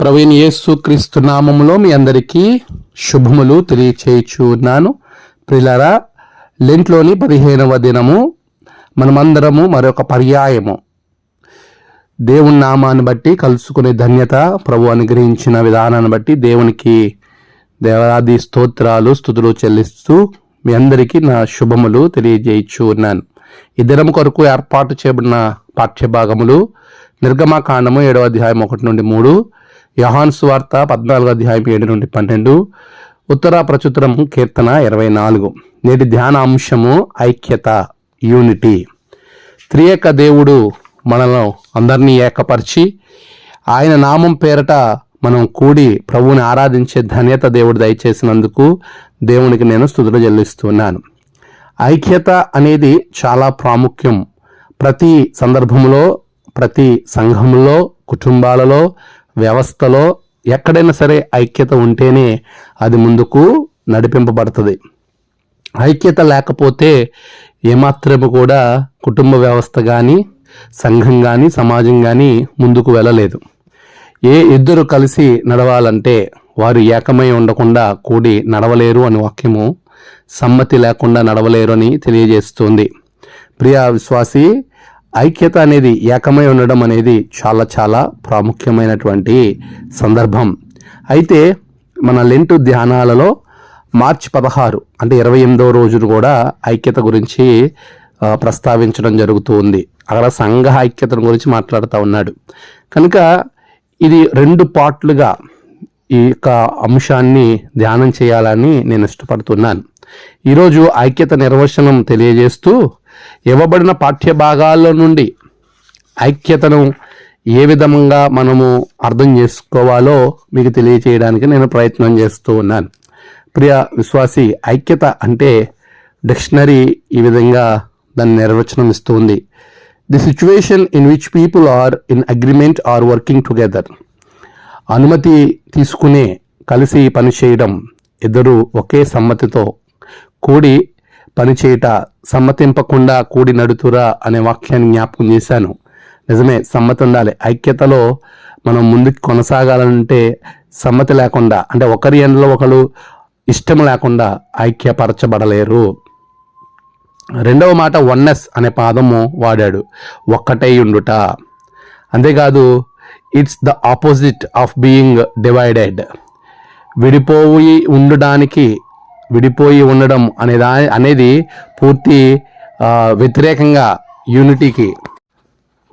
ప్రవీణ్ యేసు క్రీస్తు నామములో మీ అందరికీ శుభములు తెలియచేయుచున్నాను. ప్రిలరా లెంట్లోని పదిహేనవ దినము మనమందరము మరొక పర్యాయము. దేవుని నామాన్ని బట్టి కలుసుకునే ధన్యత ప్రభు అనుగ్రహించిన విధానాన్ని బట్టి దేవునికి దేవాది స్తోత్రాలు స్థుతులు చెల్లిస్తూ మీ అందరికీ నా శుభములు తెలియజేయచ్చు ఉన్నాను ఈ దినం కొరకు ఏర్పాటు చేయబడిన పాఠ్యభాగములు నిర్గమాకాండము ఏడవ అధ్యాయం ఒకటి నుండి మూడు యహాన్ వార్త పద్నాలుగు అధ్యాయం ఏడు నుండి పన్నెండు ఉత్తర ప్రచుత్రం కీర్తన ఇరవై నాలుగు. నేటి ధ్యాన అంశము ఐక్యత యూనిటీ. త్రియక దేవుడు మనలో అందరినీ ఏకపరిచి ఆయన నామం పేరట మనం కూడి ప్రభువుని ఆరాధించే ధన్యత దేవుడు దయచేసినందుకు దేవునికి నేను స్థుతులు చెల్లిస్తున్నాను. ఐక్యత అనేది చాలా ప్రాముఖ్యం. ప్రతి సందర్భంలో ప్రతి సంఘంలో కుటుంబాలలో వ్యవస్థలో ఎక్కడైనా సరే ఐక్యత ఉంటేనే అది ముందుకు నడిపింపబడుతుంది. ఐక్యత లేకపోతే ఏమాత్రము కూడా కుటుంబ వ్యవస్థ కానీ సంఘం కానీ సమాజం కానీ ముందుకు వెళ్ళలేదు. ఏ ఇద్దరు కలిసి నడవాలంటే వారు ఏకమై ఉండకుండా కూడి నడవలేరు అని వాక్యము సమ్మతి లేకుండా నడవలేరు అని తెలియజేస్తుంది. ప్రియా విశ్వాసి ఐక్యత అనేది ఏకమై ఉండడం అనేది చాలా చాలా ప్రాముఖ్యమైనటువంటి సందర్భం. అయితే మన లెంటు ధ్యానాలలో మార్చి పదహారు అంటే ఇరవై ఎనిమిదవ రోజును కూడా ఐక్యత గురించి ప్రస్తావించడం జరుగుతూ ఉంది. అక్కడ సంఘ ఐక్యతను గురించి మాట్లాడుతూ ఉన్నాడు. కనుక ఇది రెండు పార్ట్లుగా ఈ యొక్క అంశాన్ని ధ్యానం చేయాలని నేను ఇష్టపడుతున్నాను. ఈరోజు ఐక్యత నిర్వచనం తెలియజేస్తూ ఇవ్వబడిన పాఠ్య భాగాల్లో నుండి ఐక్యతను ఏ విధంగా మనము అర్థం చేసుకోవాలో మీకు తెలియచేయడానికి నేను ప్రయత్నం చేస్తూ ఉన్నాను. ప్రియ విశ్వాసి ఐక్యత అంటే డిక్షనరీ ఈ విధంగా దాని నిర్వచనం ఇస్తుంది. The situation in which people are in agreement or working together అనుమతి తీసుకునే కలిసి పని చేయడం ఇద్దరు ఒకే సమ్మతితో కూడి పనిచేయుట సమ్మతింపకుండా కూడి నడుతురా అనే వాక్యాన్ని జ్ఞాపకం చేశాను. నిజమే సమ్మతి ఉండాలి. ఐక్యతలో మనం ముందుకు కొనసాగాలంటే సమ్మతి లేకుండా అంటే ఒకరి ఎండలో ఒకరు ఇష్టం లేకుండా ఐక్యపరచబడలేరు. రెండవ మాట వన్నెస్ అనే పాదము వాడాడు. ఒక్కటై ఉండుట. అంతేకాదు it's the opposite of being divided విడిపోయి ఉండడానికి విడిపోయి ఉండడం అనే దా అనేది పూర్తి వ్యతిరేకంగా యూనిటీకి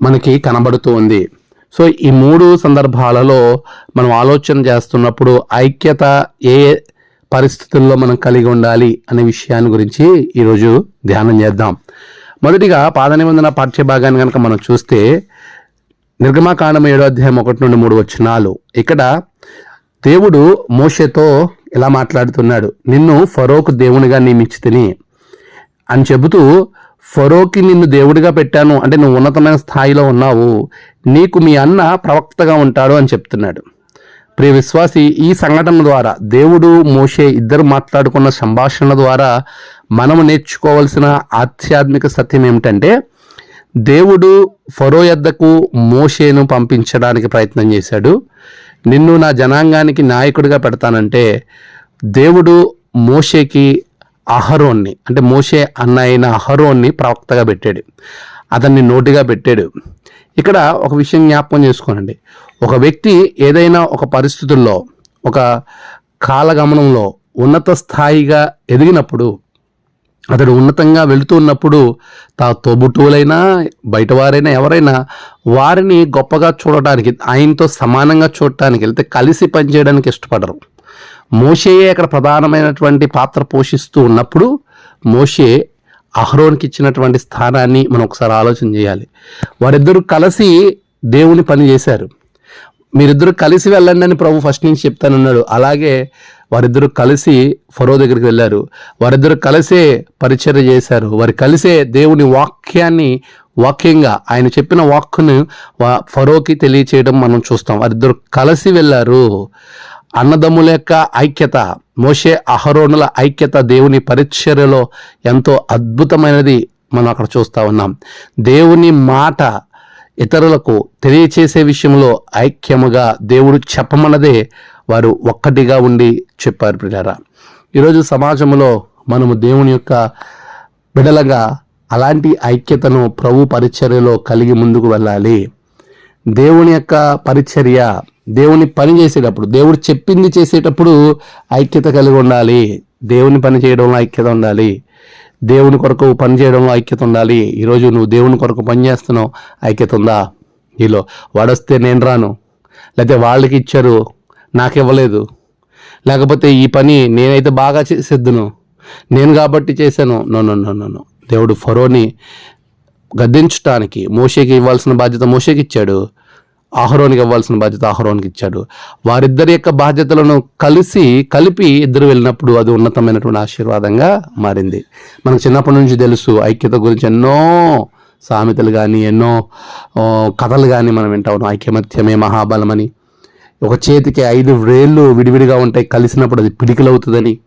మనకి కనబడుతూ ఉంది సో ఈ మూడు సందర్భాలలో మనం ఆలోచన చేస్తున్నప్పుడు ఐక్యత ఏ పరిస్థితుల్లో మనం కలిగి ఉండాలి అనే విషయాన్ని గురించి ఈరోజు ధ్యానం చేద్దాం. మొదటిగా పాద నిబంధన పాఠ్యభాగాన్ని కనుక మనం చూస్తే నిర్గమాకాండం ఏడో అధ్యాయం ఒకటి నుండి మూడు వచ్చినాలు ఇక్కడ దేవుడు మోషతో ఇలా మాట్లాడుతున్నాడు. నిన్ను ఫరోకు దేవునిగా నియమించి తిని అని చెబుతూ ఫరోకి నిన్ను దేవుడిగా పెట్టాను. అంటే నువ్వు ఉన్నతమైన స్థాయిలో ఉన్నావు. నీకు మీ అన్న ప్రవక్తగా ఉంటాడు అని చెప్తున్నాడు. ప్రియ విశ్వాసి ఈ సంఘటన ద్వారా దేవుడు మోషే ఇద్దరు మాట్లాడుకున్న సంభాషణ ద్వారా మనము నేర్చుకోవాల్సిన ఆధ్యాత్మిక సత్యం ఏమిటంటే దేవుడు ఫరో యొద్దకు మోషేను పంపించడానికి ప్రయత్నం చేశాడు. నిన్ను నా జనాంగానికి నాయకుడిగా పెడతానంటే దేవుడు మోషేకి అహరోన్ని అంటే మోషే అన్న అయిన అహరోన్ని ప్రవక్తగా పెట్టాడు. అతన్ని నోటిగా పెట్టాడు. ఇక్కడ ఒక విషయం జ్ఞాపకం చేసుకోనండి. ఒక వ్యక్తి ఏదైనా ఒక పరిస్థితుల్లో ఒక కాలగమనంలో ఉన్నత స్థాయిగా ఎదిగినప్పుడు అతడు ఉన్నతంగా వెళుతున్నప్పుడు తా తోబుట్టువులైనా బయటవారైనా ఎవరైనా వారిని గొప్పగా చూడటానికి ఆయనతో సమానంగా చూడటానికి వెళ్తే కలిసి పనిచేయడానికి ఇష్టపడరు. మోషేయే అక్కడ ప్రధానమైనటువంటి పాత్ర పోషిస్తూ ఉన్నప్పుడు మోషే అహ్రోన్కి ఇచ్చినటువంటి స్థానాన్ని మనం ఒకసారి ఆలోచన చేయాలి. వారిద్దరూ కలిసి దేవుని పని చేశారు. మీరిద్దరు కలిసి వెళ్ళండి అని ప్రభు ఫస్ట్ నుంచి చెప్తానన్నాడు. అలాగే వారిద్దరూ కలిసి ఫరో దగ్గరికి వెళ్ళారు. వారిద్దరు కలిసే పరిచర్య చేశారు. వారు కలిసే దేవుని వాక్యాన్ని వాక్యంగా ఆయన చెప్పిన వాక్కును వా- ఫరోకి తెలియచేయడం మనం చూస్తాం. వారిద్దరు కలిసి వెళ్ళారు. అన్నదమ్ముల యొక్క ఐక్యత మోషే అహరోనుల ఐక్యత దేవుని పరిచర్యలో ఎంతో అద్భుతమైనది మనం అక్కడ చూస్తా ఉన్నాం. దేవుని మాట ఇతరులకు తెలియచేసే విషయంలో ఐక్యముగా దేవుడు చెప్పమన్నదే వారు ఒక్కటిగా ఉండి చెప్పారు ప్రియారా ఈరోజు సమాజంలో మనము దేవుని యొక్క బిడలగా అలాంటి ఐక్యతను ప్రభు పరిచర్యలో కలిగి ముందుకు వెళ్ళాలి. దేవుని యొక్క పరిచర్య దేవుని పని చేసేటప్పుడు దేవుడు చెప్పింది చేసేటప్పుడు ఐక్యత కలిగి ఉండాలి. దేవుని పని చేయడంలో ఐక్యత ఉండాలి. దేవుని కొరకు పని చేయడంలో ఐక్యత ఉండాలి. ఈరోజు నువ్వు దేవుని కొరకు పని చేస్తున్నావు ఐక్యత ఉందా? నీలో వాడొస్తే నేను రాను. లేకపోతే వాళ్ళకి ఇచ్చారు నాకు ఇవ్వలేదు లేకపోతే ఈ పని నేనైతే బాగా చేసేద్దును నేను కాబట్టి చేశాను. నో నో నో నో దేవుడు ఫరోని గద్దించడానికి మోషేకి ఇవ్వాల్సిన బాధ్యత మోషేకి ఇచ్చాడు. ఆహరోనికి ఇవ్వాల్సిన బాధ్యత ఆహరోనికి ఇచ్చాడు. వారిద్దరి యొక్క బాధ్యతలను కలిసి కలిపి ఇద్దరు వెళ్ళినప్పుడు అది ఉన్నతమైనటువంటి ఆశీర్వాదంగా మారింది. మనకు చిన్నప్పటి నుంచి తెలుసు ఐక్యత గురించి ఎన్నో సామెతలు కానీ ఎన్నో కథలు కానీ మనం వింటా ఉన్నాం. ఐక్యమత్యమే మహాబలమని. ఒక చేతికి ఐదు వేళ్ళు విడివిడిగా ఉంటాయి కలిసినప్పుడు అది పిడికిలవుతుందని.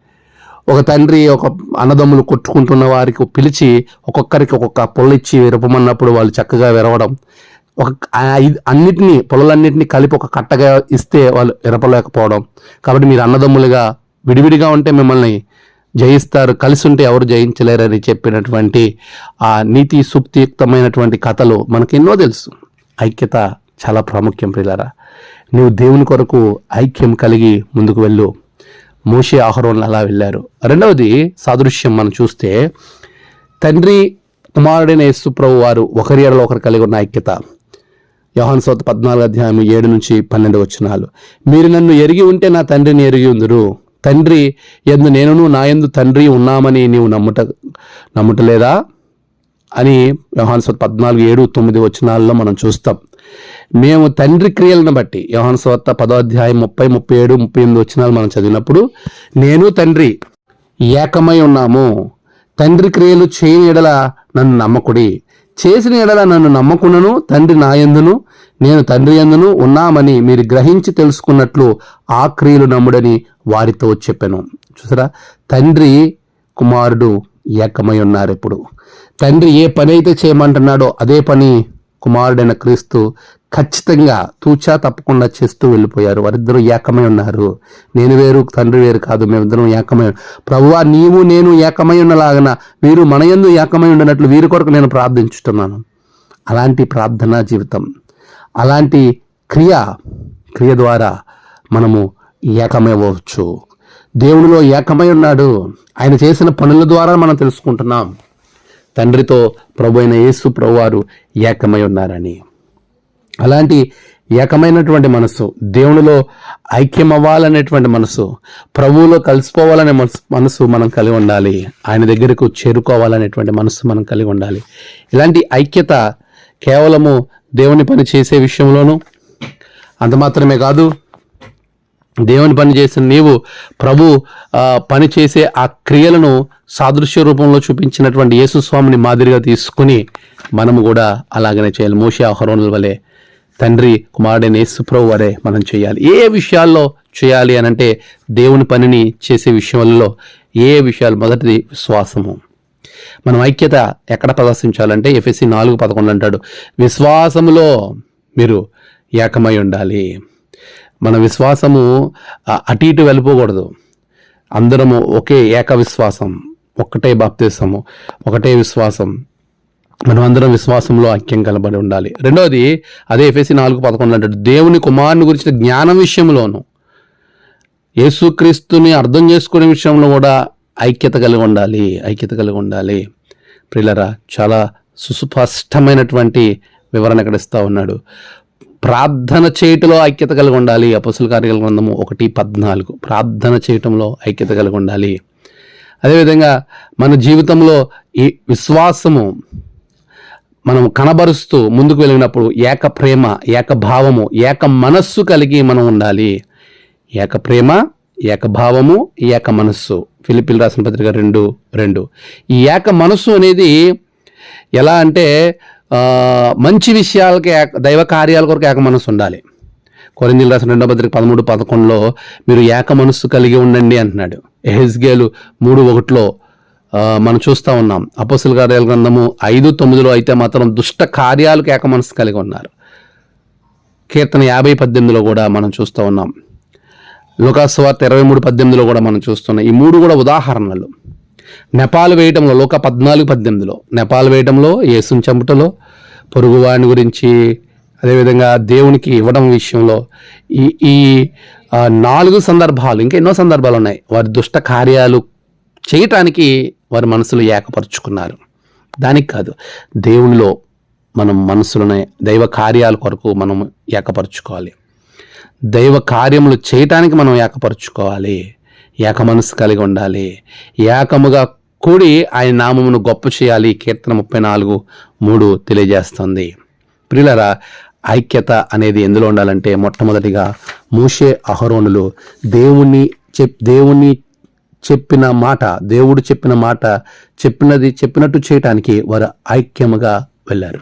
ఒక తండ్రి ఒక అన్నదమ్ములు కొట్టుకుంటున్న వారికి పిలిచి ఒక్కొక్కరికి ఒక్కొక్క పొల్లిచ్చి విరపమన్నప్పుడు వాళ్ళు చక్కగా విరవడం. ఒక ఐదు అన్నిటినీ పొలలన్నింటినీ కలిపి ఒక కట్టగా ఇస్తే వాళ్ళు విరపలేకపోవడం. కాబట్టి మీరు అన్నదమ్ములుగా విడివిడిగా ఉంటే మిమ్మల్ని జయిస్తారు కలిసి ఉంటే ఎవరు జయించలేరని చెప్పినటువంటి ఆ నీతి సుప్తియుక్తమైనటువంటి కథలు మనకి ఎన్నో తెలుసు. ఐక్యత చాలా ప్రాముఖ్యం ప్రియులరా. నువ్వు దేవుని కొరకు ఐక్యం కలిగి ముందుకు వెళ్ళు. మోషే ఆహరోన్లు అలా వెళ్ళారు. రెండవది సాదృశ్యం మనం చూస్తే తండ్రి కుమారుడైన యేసుప్రభు వారు ఒకరి ఎడలో ఒకరు కలిగి ఉన్న ఐక్యత. యోహాన్ సోత పద్నాలుగు అధ్యాయం ఏడు నుంచి పన్నెండు వచనాలు. మీరు నన్ను ఎరిగి ఉంటే నా తండ్రిని ఎరిగి ఉందరు. తండ్రి ఎందు నేనును నా ఎందు తండ్రి ఉన్నామని నీవు నమ్ముట నమ్ముటలేదా? అని యోహాన్ సోత పద్నాలుగు ఏడు తొమ్మిది వచనాల్లో మనం చూస్తాం. మేము తండ్రి క్రియలను బట్టి యోహన్ స్వార్త పదో అధ్యాయం ముప్పై ముప్పై ఏడు ముప్పై ఎనిమిది వచ్చినాలు మనం చదివినప్పుడు నేను తండ్రి ఏకమై ఉన్నాము. తండ్రి క్రియలు చేయని ఎడల నన్ను నమ్మకుడి. చేసిన ఎడల నన్ను నమ్మకున్నను తండ్రి నా యందును నేను తండ్రి యందును ఉన్నామని మీరు గ్రహించి తెలుసుకున్నట్లు ఆ క్రియలు నమ్ముడని వారితో చెప్పాను. చూసారా? తండ్రి కుమారుడు ఏకమై ఉన్నారు ఇప్పుడు. తండ్రి ఏ పని అయితే చేయమంటున్నాడో అదే పని కుమారుడైన క్రీస్తు ఖచ్చితంగా తూచా తప్పకుండా చేస్తూ వెళ్ళిపోయారు. వారిద్దరూ ఏకమై ఉన్నారు. నేను వేరు తండ్రి వేరు కాదు. మేమిద్దరం ఏకమై ప్రభువా నీవు నేను ఏకమై ఉన్నలాగన వీరు మనయందు ఏకమై ఉండినట్లు వీరి కొరకు నేను ప్రార్థించుతున్నాను అలాంటి ప్రార్థనా జీవితం అలాంటి క్రియ క్రియ ద్వారా మనము ఏకమైవచ్చు దేవునిలో ఏకమై ఉన్నాడు. ఆయన చేసిన పనుల ద్వారా మనం తెలుసుకుంటున్నాం. తండ్రితో ప్రభు అయిన యేసు ప్రభువారు ఏకమై ఉన్నారని. అలాంటి ఏకమైనటువంటి మనసు దేవునిలో ఐక్యం అవ్వాలనేటువంటి మనసు ప్రభువులో కలిసిపోవాలనే మనసు మనసు మనం కలిగి ఉండాలి. ఆయన దగ్గరకు చేరుకోవాలనేటువంటి మనసు మనం కలిగి ఉండాలి. ఇలాంటి ఐక్యత కేవలము దేవుని పని చేసే విషయంలోనూ అంత మాత్రమే కాదు దేవుని పని చేసిన నీవు ప్రభు పని చేసే ఆ క్రియలను సాదృశ్య రూపంలో చూపించినటువంటి యేసు స్వామిని మాదిరిగా తీసుకుని మనము కూడా అలాగనే చేయాలి. మోషే ఆహరోనుల వలె తండ్రి కుమారుడైన యేసుప్రభు వరే మనం చేయాలి. ఏ విషయాల్లో చేయాలి అని అంటే దేవుని పనిని చేసే విషయంలో ఏ విషయాలు? మొదటిది విశ్వాసము. మనం ఐక్యత ఎక్కడ ప్రదర్శించాలంటే ఎఫ్ఎస్సి నాలుగు పదకొండు అంటాడు. విశ్వాసములో మీరు ఏకమై ఉండాలి. మన విశ్వాసము అటు ఇటు వెళ్ళిపోకూడదు. అందరము ఒకే ఏక విశ్వాసం ఒక్కటే బాప్తీసము ఒకటే విశ్వాసం. మనం అందరం విశ్వాసంలో ఐక్యం కలబడి ఉండాలి. రెండవది అదే ఎఫ్ఎసి నాలుగు పదకొండు అంటే దేవుని కుమారుని గురించిన జ్ఞానం విషయంలోను యేసుక్రీస్తుని అర్థం చేసుకునే విషయంలో కూడా ఐక్యత కలిగి ఉండాలి ఐక్యత కలిగి ఉండాలి. ప్రిలరా చాలా సుస్పష్టమైనటువంటి వివరణ ఇక్కడ ఇస్తూ ఉన్నాడు. ప్రార్థన చేయటంలో ఐక్యత కలిగి ఉండాలి. అపసుల కార్యాల గ్రంథము ఒకటి పద్నాలుగు. ప్రార్థన చేయటంలో ఐక్యత కలిగి ఉండాలి. అదేవిధంగా మన జీవితంలో ఈ విశ్వాసము మనం కనబరుస్తూ ముందుకు వెళ్ళినప్పుడు ఏక ప్రేమ ఏక భావము ఏక మనస్సు కలిగి మనం ఉండాలి. ఏక ప్రేమ ఏక భావము ఏక మనస్సు. ఫిలిపిల్ రాసిన పత్రిక రెండు రెండు. ఈ ఏక మనస్సు అనేది ఎలా అంటే మంచి విషయాలకి దైవ కార్యాల కొరకు ఏక ఉండాలి. కొరిందీలు రాసిన రెండో పత్రిక పదమూడు పదకొండులో మీరు ఏక మనస్సు కలిగి ఉండండి అంటున్నాడు. ఎహెజ్గేలు మూడు ఒకటిలో మనం చూస్తూ ఉన్నాం. అపోసుల కార్యాల గ్రంథము ఐదు తొమ్మిదిలో అయితే మాత్రం దుష్ట కార్యాలకు ఏక మనసు కలిగి ఉన్నారు. కీర్తన యాభై పద్దెనిమిదిలో కూడా మనం చూస్తూ ఉన్నాం. లోకాస్వార్త ఇరవై మూడు పద్దెనిమిదిలో కూడా మనం చూస్తున్నాం. ఈ మూడు కూడా ఉదాహరణలు. నెపాలు వేయటంలో లోక పద్నాలుగు పద్దెనిమిదిలో నెపాలు వేయటంలో యేసుని చంపుటలో పొరుగువాడిని గురించి అదేవిధంగా దేవునికి ఇవ్వడం విషయంలో ఈ ఈ నాలుగు సందర్భాలు ఇంకా ఎన్నో సందర్భాలు ఉన్నాయి. వారి దుష్ట కార్యాలు చేయటానికి వారి మనసులు ఏకపరుచుకున్నారు. దానికి కాదు దేవునిలో మనం మనసులోనే దైవ కార్యాల కొరకు మనం ఏకపరుచుకోవాలి. దైవ కార్యములు చేయటానికి మనం ఏకపరుచుకోవాలి. ఏక మనసు కలిగి ఉండాలి. ఏకముగా కూడి ఆయన నామమును గొప్ప చేయాలి. కీర్తన ముప్పై నాలుగు మూడు తెలియజేస్తుంది. ప్రిలరా ఐక్యత అనేది ఎందులో ఉండాలంటే మొట్టమొదటిగా మూషే అహరోనులు దేవుణ్ణి చెప్ దేవుణ్ణి చెప్పిన మాట దేవుడు చెప్పిన మాట చెప్పినది చెప్పినట్టు చేయటానికి వారు ఐక్యముగా వెళ్ళారు.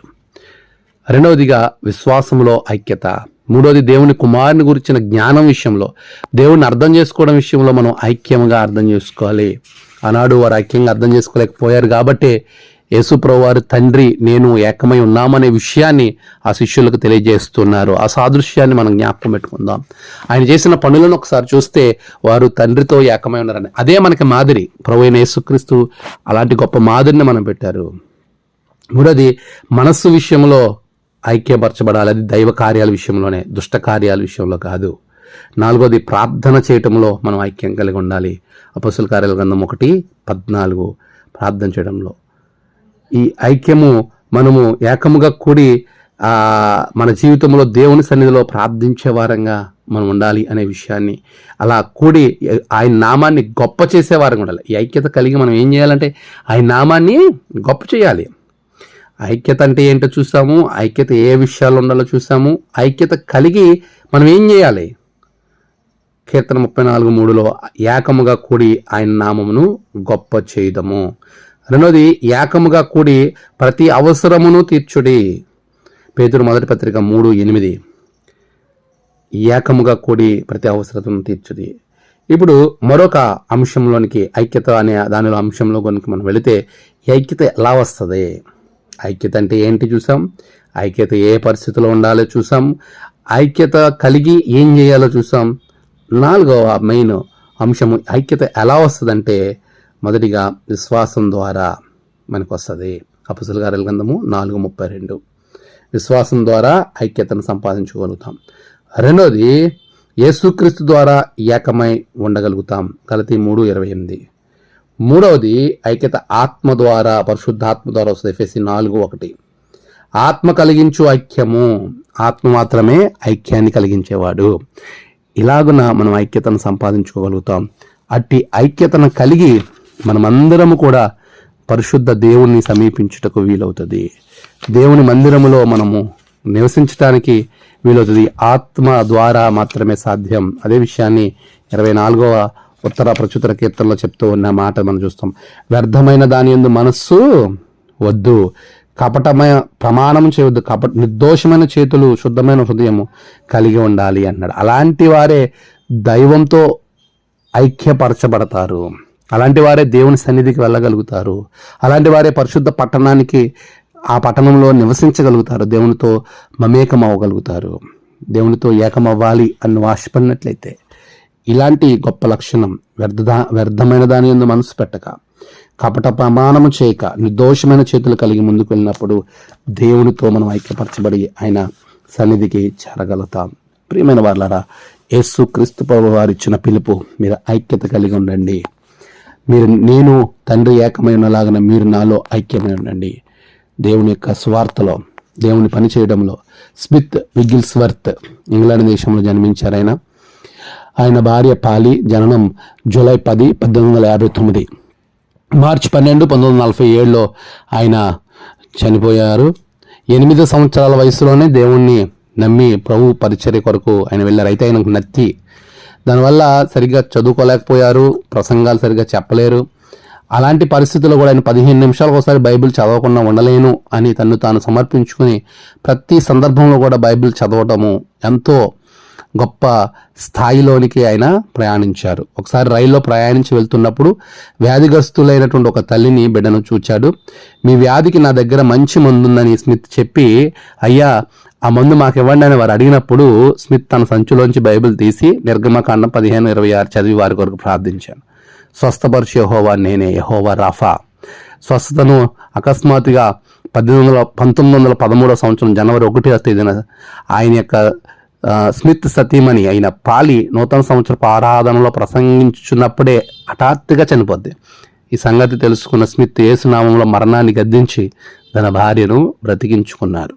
రెండవదిగా విశ్వాసంలో ఐక్యత. మూడవది దేవుని కుమారుని గురించిన జ్ఞానం విషయంలో. దేవుని అర్థం చేసుకోవడం విషయంలో మనం ఐక్యంగా అర్థం చేసుకోవాలి. ఆనాడు వారు ఐక్యంగా అర్థం చేసుకోలేకపోయారు కాబట్టి యేసుప్రభు వారు తండ్రి నేను ఏకమై ఉన్నామనే విషయాన్ని ఆ శిష్యులకు తెలియజేస్తున్నారు. ఆ సాదృశ్యాన్ని మనం జ్ఞాపకం పెట్టుకుందాం. ఆయన చేసిన పనులను ఒకసారి చూస్తే వారు తండ్రితో ఏకమై ఉన్నారని. అదే మనకి మాదిరి. ప్రభు అయిన యేసుక్రీస్తు అలాంటి గొప్ప మాదిరిని మనం పెట్టారు. మూడోది మనస్సు విషయంలో ఐక్యపరచబడాలి. అది దైవ కార్యాల విషయంలోనే దుష్ట కార్యాల విషయంలో కాదు. నాలుగోది ప్రార్థన చేయటంలో మనం ఐక్యం కలిగి ఉండాలి. అపసుల కార్యాల గ్రంథం ఒకటి పద్నాలుగు ప్రార్థన చేయడంలో. ఈ ఐక్యము మనము ఏకముగా కూడి మన జీవితంలో దేవుని సన్నిధిలో ప్రార్థించే వారంగా మనం ఉండాలి అనే విషయాన్ని అలా కూడి ఆయన నామాన్ని గొప్ప చేసేవారంగా ఉండాలి. ఈ ఐక్యత కలిగి మనం ఏం చేయాలంటే ఆయన నామాన్ని గొప్ప చేయాలి. ఐక్యత అంటే ఏంటో చూసాము ఐక్యత ఏ విషయాలు ఉండాలో చూసాము ఐక్యత కలిగి మనం ఏం చేయాలి? కీర్తన ముప్పై నాలుగు మూడులో ఏకముగా కూడి ఆయన నామమును గొప్ప చేయుదము. రెండోది ఏకముగా కూడి ప్రతి అవసరమును తీర్చుడి. పేతురు మొదటి పత్రిక మూడు ఎనిమిది. ఏకముగా కూడి ప్రతి అవసరతను తీర్చుది. ఇప్పుడు మరొక అంశంలోనికి ఐక్యత అనే దానిలో అంశంలో కనుక మనం వెళితే ఐక్యత ఎలా వస్తుంది? ఐక్యత అంటే ఏంటి చూసాం? ఐక్యత ఏ పరిస్థితిలో ఉండాలో చూసాం? ఐక్యత కలిగి ఏం చేయాలో చూసాం? నాలుగవ మెయిన్ అంశము ఐక్యత ఎలా వస్తుందంటే మొదటిగా విశ్వాసం ద్వారా మనకు వస్తుంది అపుసుల గారి గ్రంథము నాలుగు ముప్పై రెండు. విశ్వాసం ద్వారా ఐక్యతను సంపాదించుకోగలుగుతాం. రెండవది యేసుక్రీస్తు ద్వారా ఏకమై ఉండగలుగుతాం. గలతి మూడు ఇరవై ఎనిమిది. మూడవది ఐక్యత ఆత్మ ద్వారా పరిశుద్ధాత్మ ద్వారా వస్తుంది. ఎఫ్ఎస్సి నాలుగు ఒకటి. ఆత్మ కలిగించు ఐక్యము ఆత్మ మాత్రమే ఐక్యాన్ని కలిగించేవాడు. ఇలాగున మనం ఐక్యతను సంపాదించుకోగలుగుతాం. అట్టి ఐక్యతను కలిగి మనమందరము కూడా పరిశుద్ధ దేవుణ్ణి సమీపించుటకు వీలవుతుంది. దేవుని మందిరములో మనము నివసించడానికి వీలవుతుంది. ఆత్మ ద్వారా మాత్రమే సాధ్యం. అదే విషయాన్ని ఇరవై నాలుగవ ఉత్తర ప్రచుతర కీర్తనలో చెప్తూ ఉన్న మాట మనం చూస్తాం. వ్యర్థమైన దాని ఎందు మనస్సు వద్దు. కపటమైన ప్రమాణం చేయవద్దు కపట నిర్దోషమైన చేతులు శుద్ధమైన హృదయము కలిగి ఉండాలి అన్నాడు. అలాంటి వారే దైవంతో ఐక్యపరచబడతారు. అలాంటి వారే దేవుని సన్నిధికి వెళ్ళగలుగుతారు. అలాంటి వారే పరిశుద్ధ పట్టణానికి ఆ పట్టణంలో నివసించగలుగుతారు. దేవునితో మమేకం అవ్వగలుగుతారు దేవునితో ఏకమవ్వాలి అని ఆశపడినట్లయితే ఇలాంటి గొప్ప లక్షణం వ్యర్థ వ్యర్థమైన దాని ఎందు మనసు పెట్టక కపట ప్రమాణము చేయక నిర్దోషమైన చేతులు కలిగి ముందుకు వెళ్ళినప్పుడు దేవునితో మనం ఐక్యపరచబడి ఆయన సన్నిధికి చేరగలుగుతాం. ప్రియమైన వాళ్ళరా యేసు క్రీస్తు ప్రభు వారు ఇచ్చిన పిలుపు మీరు ఐక్యత కలిగి ఉండండి. మీరు నేను తండ్రి ఏకమై ఉన్నలాగన మీరు నాలో ఐక్యమై ఉండండి. దేవుని యొక్క స్వార్థలో దేవుని పని చేయడంలో స్మిత్ విగిల్స్వర్త్ ఇంగ్లాండ్ దేశంలో జన్మించారు ఆయన. ఆయన భార్య పాలి జననం జూలై పది పద్దెనిమిది వందల యాభై తొమ్మిది. మార్చి పన్నెండు పంతొమ్మిది వందల నలభై ఏడులో ఆయన చనిపోయారు. ఎనిమిది సంవత్సరాల వయసులోనే దేవుణ్ణి నమ్మి ప్రభు పరిచర్య కొరకు ఆయన వెళ్ళారు. అయితే ఆయనకు నత్తి. దానివల్ల సరిగ్గా చదువుకోలేకపోయారు. ప్రసంగాలు సరిగ్గా చెప్పలేరు. అలాంటి పరిస్థితుల్లో కూడా ఆయన పదిహేను నిమిషాలకు ఒకసారి బైబిల్ చదవకుండా ఉండలేను అని తను తాను సమర్పించుకుని ప్రతి సందర్భంలో కూడా బైబిల్ చదవటము ఎంతో గొప్ప స్థాయిలోనికి ఆయన ప్రయాణించారు. ఒకసారి రైల్లో ప్రయాణించి వెళ్తున్నప్పుడు వ్యాధిగ్రస్తులైనటువంటి ఒక తల్లిని బిడ్డను చూచాడు. మీ వ్యాధికి నా దగ్గర మంచి మందుందని స్మిత్ చెప్పి అయ్యా ఆ మందు మాకు ఇవ్వండి అని వారు అడిగినప్పుడు స్మిత్ తన సంచులోంచి బైబిల్ తీసి నిర్గమకాండం పదిహేను ఇరవై ఆరు చదివి వారి కొరకు ప్రార్థించాను. స్వస్థపరుచు యహోవా నేనే యహోవా రాఫా. స్వస్థతను అకస్మాత్తుగా పద్దెనిమిది వందల పంతొమ్మిది వందల పదమూడవ సంవత్సరం జనవరి ఒకటి తేదీన ఆయన యొక్క స్మిత్ సతీమణి అయిన పాలి నూతన సంవత్సరపు ఆరాధనలో ప్రసంగించున్నప్పుడే హఠాత్తుగా చనిపోద్ది. ఈ సంగతి తెలుసుకున్న స్మిత్ ఏసునామంలో మరణాన్ని గద్దించి తన భార్యను బ్రతికించుకున్నారు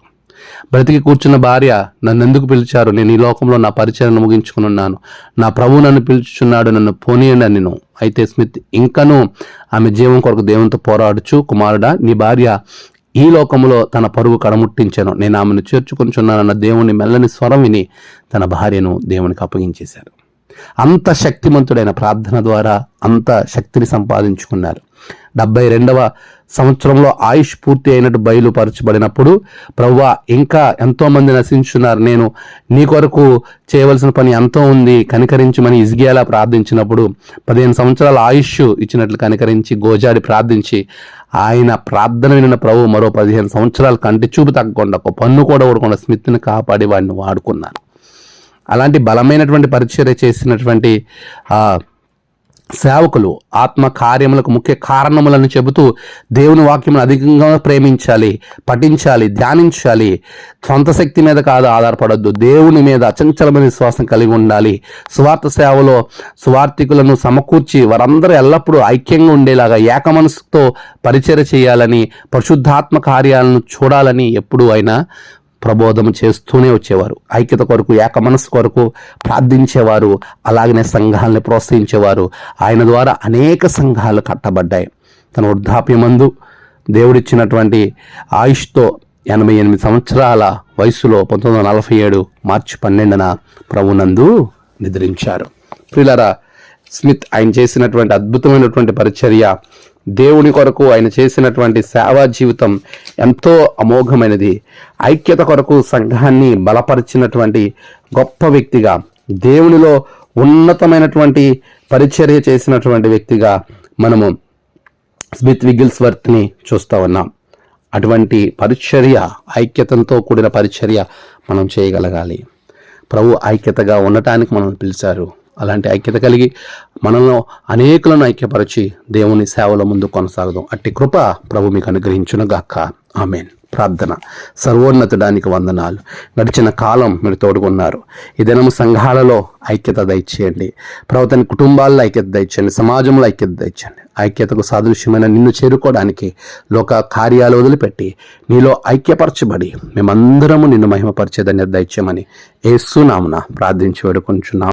బ్రతికి కూర్చున్న భార్య నన్ను ఎందుకు పిలిచారు? నేను ఈ లోకంలో నా పరిచయం ముగించుకుని ఉన్నాను. నా ప్రభు నన్ను పిలుచుచున్నాడు నన్ను పోనీయండి నేను అయితే స్మిత్ ఇంకనూ ఆమె జీవం కొరకు దేవునితో పోరాడుచు కుమారుడా నీ భార్య ఈ లోకములో తన పరువు కడముట్టించాను. నేను ఆమెను చేర్చుకొనిచున్నానన్న దేవుని మెల్లని స్వరం విని తన భార్యను దేవునికి అప్పగించేశారు. అంత శక్తిమంతుడైన ప్రార్థన ద్వారా అంత శక్తిని సంపాదించుకున్నారు. డెబ్బై రెండవ సంవత్సరంలో ఆయుష్ పూర్తి అయినట్టు బయలుపరచబడినప్పుడు ప్రవ్వా ఇంకా ఎంతోమంది నశించున్నారు. నేను నీ కొరకు చేయవలసిన పని ఎంతో ఉంది. కనికరించమని ఇజ్గియాలా ప్రార్థించినప్పుడు పదిహేను సంవత్సరాల ఆయుష్ ఇచ్చినట్లు కనికరించి గోజాడి ప్రార్థించి ఆయన ప్రార్థన వినిన ప్రభు మరో పదిహేను సంవత్సరాలు కంటి చూపు తగ్గకుండా ఒక పన్ను కూడా ఊడకుండా స్మిత్ని కాపాడి వాడిని వాడుకున్నాను. అలాంటి బలమైనటువంటి పరిచర్య చేసినటువంటి సేవకులు ఆత్మ కార్యములకు ముఖ్య కారణములను చెబుతూ దేవుని వాక్యమును అధికంగా ప్రేమించాలి పఠించాలి ధ్యానించాలి. సొంత శక్తి మీద కాదు ఆధారపడద్దు. దేవుని మీద అచంచలమైన విశ్వాసం కలిగి ఉండాలి. స్వార్థ సేవలో స్వార్థికులను సమకూర్చి వారందరూ ఎల్లప్పుడూ ఐక్యంగా ఉండేలాగా ఏక మనసుతో చేయాలని పరిశుద్ధాత్మ కార్యాలను చూడాలని ఎప్పుడూ అయినా ప్రబోధం చేస్తూనే వచ్చేవారు. ఐక్యత కొరకు ఏక మనసు కొరకు ప్రార్థించేవారు. అలాగనే సంఘాలని ప్రోత్సహించేవారు. ఆయన ద్వారా అనేక సంఘాలు కట్టబడ్డాయి. తన వృద్ధాప్యమందు దేవుడిచ్చినటువంటి ఆయుష్తో ఎనభై ఎనిమిది సంవత్సరాల వయసులో పంతొమ్మిది వందల నలభై ఏడు మార్చి పన్నెండున ప్రభునందు నిద్రించారు. ప్రిలరా స్మిత్ ఆయన చేసినటువంటి అద్భుతమైనటువంటి పరిచర్య దేవుని కొరకు ఆయన చేసినటువంటి సేవా జీవితం ఎంతో అమోఘమైనది. ఐక్యత కొరకు సంఘాన్ని బలపరిచినటువంటి గొప్ప వ్యక్తిగా దేవునిలో ఉన్నతమైనటువంటి పరిచర్య చేసినటువంటి వ్యక్తిగా మనము స్మిత్ విగిల్స్వర్త్ని చూస్తూ ఉన్నాం. అటువంటి పరిచర్య ఐక్యతంతో కూడిన పరిచర్య మనం చేయగలగాలి. ప్రభు ఐక్యతగా ఉండటానికి మనం పిలిచారు. అలాంటి ఐక్యత కలిగి మనలో అనేకులను ఐక్యపరిచి దేవుని సేవల ముందు కొనసాగుదాం. అట్టి కృప ప్రభు మీకు అనుగ్రహించునుగాక. ఆమెన్. ప్రార్థన. సర్వోన్నతుడానికి వందనాలు. గడిచిన కాలం మీరు తోడుకున్నారు. ఈ దినము సంఘాలలో ఐక్యత దయచేయండి. ప్రవర్తన కుటుంబాల్లో ఐక్యత దయచేయండి. సమాజంలో ఐక్యత దయచేయండి. ఐక్యతకు సాదృశ్యమైన నిన్ను చేరుకోవడానికి లోక కార్యాలు వదిలిపెట్టి నీలో ఐక్యపరచబడి మేమందరము నిన్ను మహిమపరిచేదని దయచేయమని ఏసునామున ప్రార్థించి వేడుకొంచున్నాం.